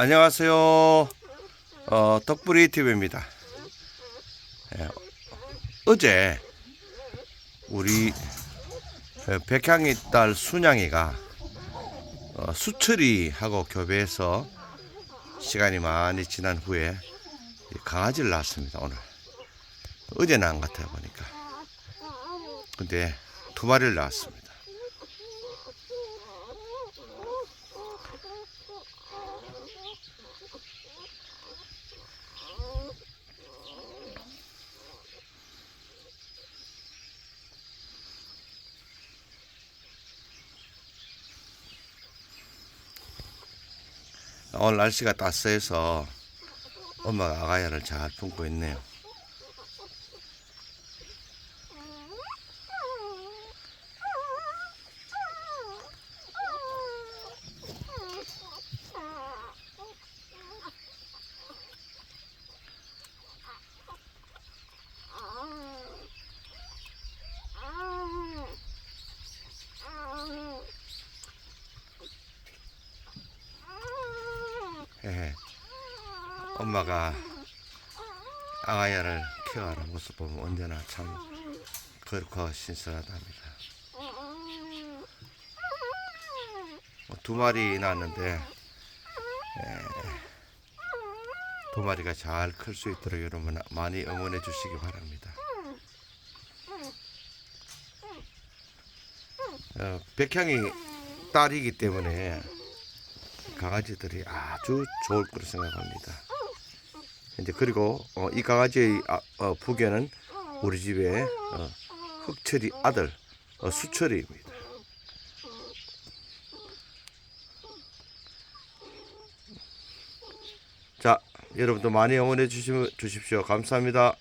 안녕하세요. 어, 덕분이 TV입니다. 예, 어제 우리 어, 백향이 딸 순양이가 어, 수철이하고 교배해서 시간이 많이 지난 후에 이 강아지를 낳았습니다. 오늘 어제 낳은 것 같아요 보니까. 근데 두 마리를 낳았습니다. 오늘 날씨가 따스해서 엄마가 아가야를 잘 품고 있네요. 헤헤. 엄마가 아가야를 케어하는 모습 보면 언제나 참 그렇고 신선하답니다. 뭐두 마리 낳았는데 에, 두 마리가 잘 클 수 있도록 여러분 많이 응원해 주시기 바랍니다. 어, 백향이 딸이기 때문에 강아지들이 아주 좋을 거라 생각합니다. 이제 그리고 어, 이 강아지의 아, 어, 부계는 우리 집의 어, 흑철이 아들 어, 수철이입니다. 자, 여러분도 많이 응원해 주십시오. 감사합니다.